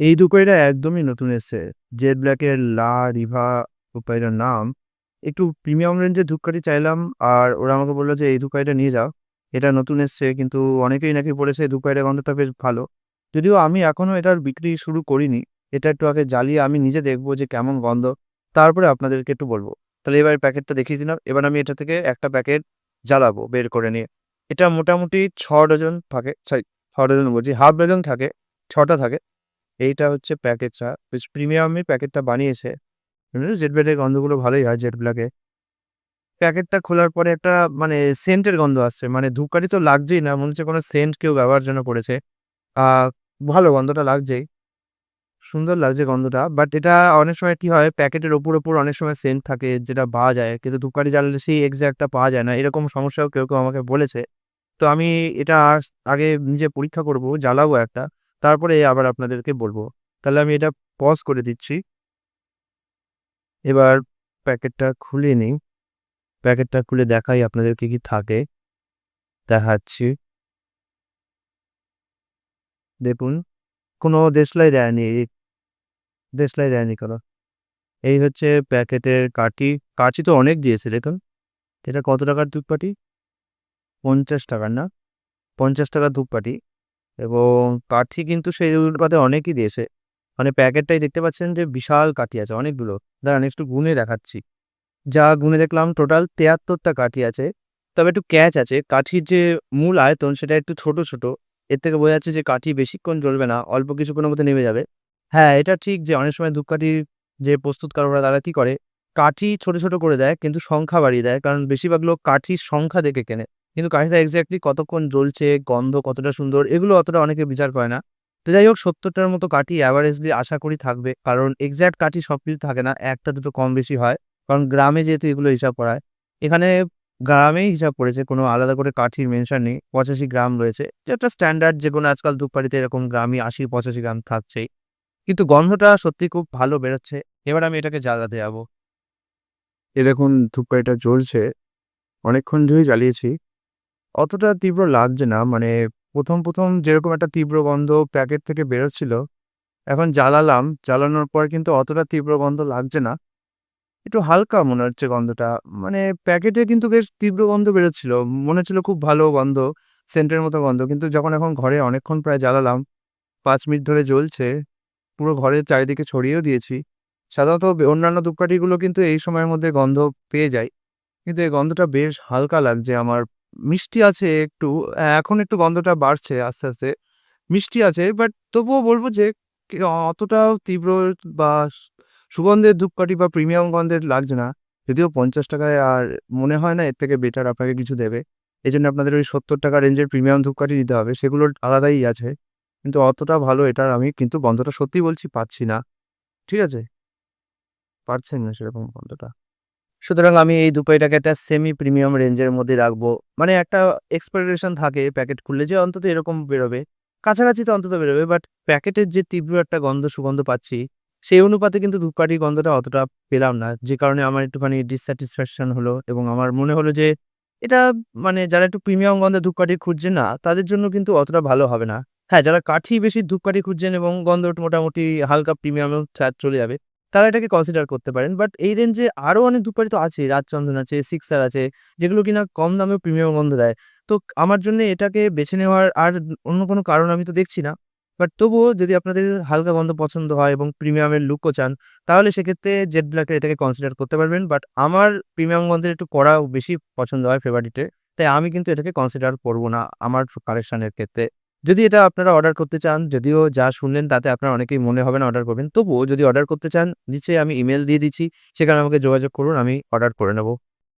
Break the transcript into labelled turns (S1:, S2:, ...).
S1: এই দুপাইটা একদমই নতুন এসছে। জেড ব্ল্যাকের লা রিভা দুপাইটার নাম। একটু প্রিমিয়াম রেঞ্জের ধূপকাঠি চাইলাম আর ওরা আমাকে বলল যে, "এই ধূপকাঠিটা নিয়ে যাও। এটা নতুন এসছে কিন্তু অনেকেই নাকি বলেছে এই ধূপকাঠিটার গন্ধটা বেশ ভালো।" যদিও আমি এখনও এটার বিক্রি শুরু করিনি। এটা একটু আগে জ্বালিয়ে আমি নিজে দেখব যে কেমন গন্ধ। তারপরে আপনাদেরকে একটু বলব তাহলে এবার প্যাকেটটা দেখিয়ে দিলাম। এবার আমি এটা থেকে একটা প্যাকেট জ্বালাবো বের করে নিয়ে। এটা মোটামুটি ছ ডজন থাকে, সরি ছ ডজন বলছি, হাফ ডজন থাকে, ছটা থাকে। এইটা হচ্ছে প্যাকেটটা। বেশ প্রিমিয়ামই প্যাকেটটা বানিয়েছে। জেড ব্ল্যাকের গন্ধগুলো ভালোই হয় জেড ব্ল্যাকে। প্যাকেটটা খোলার পরে একটা মানে সেন্টের গন্ধ আসছে। মানে ধূপকাঠি তো লাগছেই না। মনে হচ্ছে কোনো সেন্ট কেউ ব্যবহারের জন্য করেছে। ভালো গন্ধটা লাগছেই। সুন্দর লাগছে গন্ধটা। বাট এটা অনেক সময় কি হয় প্যাকেটের ওপর, ওপর অনেক সময় সেন্ট থাকে যেটা পাওয়া যায়। কিন্তু ধূপকাঠি জ্বালালে সেই এক্সাক্টটা পাওয়া যায় না। এরকম সমস্যাও কেউ, কেউ আমাকে বলেছে। তো আমি এটা আগে নিজে পরীক্ষা করব, জ্বালাবো একটা। তারপরে আবার আপনাদেরকে বলব তাহলে আমি এটা পজ করে দিচ্ছি। এবার প্যাকেটটা খুলে নিই। প্যাকেটটা খুলে দেখাই আপনাদের কি, থাকে। দেখাচ্ছি। দেখুন, কোনো দেশলাই দেয়নি। দেশলাই দেয়নি কোনো। এই হচ্ছে প্যাকেটের কাঠি। কাঠি তো অনেক দিয়েছে দেখুন। এটা কত টাকার ধূপকাঠি? ৳৫০ না? পঞ্চাশ ৳৫০ ধূপকাঠি এবং কাঠি কিন্তু সেই অনুপাতে অনেকই দিয়েছে। মানে প্যাকেটটাই দেখতে পাচ্ছেন যে বিশাল কাঠি আছে অনেকগুলো। দাঁড়ান একটু গুনে দেখাচ্ছি। যা গুনে দেখলাম টোটাল তেয়াত্তরটা কাঠি আছে। তবে একটু ক্যাচ আছে। কাঠির যে মূল আয়তন সেটা একটু ছোট, ছোট। এর থেকে বোঝা যাচ্ছে যে কাঠি বেশিক্ষণ জ্বলবে না। অল্প কিছুক্ষণের মধ্যে নেমে যাবে। হ্যাঁ, এটা ঠিক যে অনেক সময় ধূপকাঠির যে প্রস্তুতকারকরা তারা কি করে কাঠি ছোট, ছোট করে দেয় কিন্তু সংখ্যা বাড়িয়ে দেয়। কারণ বেশিরভাগ লোক কাঠির সংখ্যা দেখে কেনে। কিন্তু কাঠিটা এক্সাক্টলি কতক্ষণ জ্বলছে, গন্ধ কতটা সুন্দর এগুলো অতটা অনেকে বিচার করে না। তো যাই হোক ৭০ টার মতো কাঠি এভারেজলি আশা করি থাকবে। কারণ এক্সাক্ট কাঠি সব কিছু থাকে না। একটা দুটো কম বেশি হয়। কারণ গ্রামে যেহেতু এগুলো হিসাব করায়। এখানে গ্রামেই হিসাব করেছে। কোনো আলাদা করে কাঠির মেনশন নেই। ৮৫ গ্রাম রয়েছে। যেটা স্ট্যান্ডার্ড যেকোনো আজকাল ধূপকাঠিতে এরকম গ্রামই ৮০-৮৫ গ্রাম থাকছেই। কিন্তু গন্ধটা সত্যি খুব ভালো বেরোচ্ছে। এবার আমি এটাকে জ্বালাতে যাব। এ দেখুন ধূপকাঠিটা জ্বলছে। অনেকক্ষণ ধরেই জ্বালিয়েছি। অতটা তীব্র লাগছে না। মানে ১ম, ১ম যেরকম একটা তীব্র গন্ধ প্যাকেট থেকে বেরোচ্ছিল, এখন জ্বালালাম। জ্বালানোর পর কিন্তু অতটা তীব্র গন্ধ লাগছে না। একটু হালকা মনে হচ্ছে গন্ধটা। মানে প্যাকেটে কিন্তু বেশ তীব্র গন্ধ বেরোচ্ছিল। মনে হচ্ছিল খুব ভালো গন্ধ, সেন্টের মতো গন্ধ। কিন্তু যখন এখন ঘরে অনেকক্ষণ প্রায় জ্বালালাম, পাঁচ মিনিট ধরে জ্বলছে। পুরো ঘরের চারিদিকে ছড়িয়েও দিয়েছি। সাধারণত অন্যান্য ধূপকাঠিগুলো কিন্তু এই সময়ের মধ্যে গন্ধ পেয়ে যায়। কিন্তু এই গন্ধটা বেশ হালকা লাগছে আমার। মিষ্টি আছে একটু। এখন একটু গন্ধটা বাড়ছে আস্তে, আস্তে। মিষ্টি আছে বাট তবুও বলব যে অতটাও তীব্র বা সুগন্ধের ধূপকাঠি বা প্রিমিয়াম গন্ধের লাগছে না। যদিও পঞ্চাশ টাকায় আর মনে হয় না এর থেকে বেটার আপনাকে কিছু দেবে। এই জন্য আপনাদের ওই ৳৭০ রেঞ্জের প্রিমিয়াম ধূপকাঠি নিতে হবে। সেগুলো আলাদাই আছে। কিন্তু অতটা ভালো এটার আমি কিন্তু গন্ধটা সত্যিই বলছি পাচ্ছি না। ঠিক আছে? পাচ্ছেন না সেরকম গন্ধটা। সুতরাং আমি এই ধূপকাঠিটাকে একটা সেমি প্রিমিয়াম রেঞ্জের মধ্যে রাখব। মানে একটা এক্সপেকটেশন থাকে প্যাকেট খুললে যে অন্তত এরকম বেরোবে। কাছাকাছি তো অন্তত বেরোবে। বাট প্যাকেটের যে তীব্র একটা গন্ধ সুগন্ধ পাচ্ছি, সেই অনুপাতে কিন্তু ধূপকাঠির গন্ধটা অতটা পেলাম না। যে কারণে আমার একটুখানি ডিসস্যাটিসফ্যাকশন হলো এবং আমার মনে হলো যে এটা মানে যারা একটু প্রিমিয়াম গন্ধের ধূপকাঠি খুঁজছেন না, তাদের জন্য কিন্তু অতটা ভালো হবে না। হ্যাঁ, যারা কাঠি বেশি ধূপকাঠি খুঁজছেন এবং গন্ধ মোটামুটি হালকা প্রিমিয়ামেও চলে যাবে, তারা এটাকে কনসিডার করতে পারেন। বাট এই রেঞ্জে আরও অনেক ধূপকাঠি তো আছেই। রাজচন্দন আছে, সিক্সার আছে, যেগুলো কিনা কম দামেও প্রিমিয়াম গন্ধ দেয়। তো আমার জন্যে এটাকে বেছে নেওয়ার আর অন্য কোনো কারণ আমি তো দেখছি না। বাট তবুও যদি আপনাদের হালকা গন্ধ পছন্দ হয় এবং প্রিমিয়ামের লুকও চান, তাহলে সেক্ষেত্রে জেড ব্ল্যাকের এটাকে কনসিডার করতে পারবেন। বাট আমার প্রিমিয়াম গন্ধের একটু কড়া বেশি পছন্দ হয় ফেভারিটে। তাই আমি কিন্তু এটাকে কনসিডার করব না আমার কালেকশনের ক্ষেত্রে। যদি এটা আপনারা অর্ডার করতে চান, যদিও যা শুনলেন তাতে আপনার অনেকেই মনে হবে না অর্ডার করবেন। তবুও যদি অর্ডার করতে চান, নিচে আমি ইমেল দিয়ে দিচ্ছি। সেখানে আমাকে যোগাযোগ করুন, আমি অর্ডার করে নেব।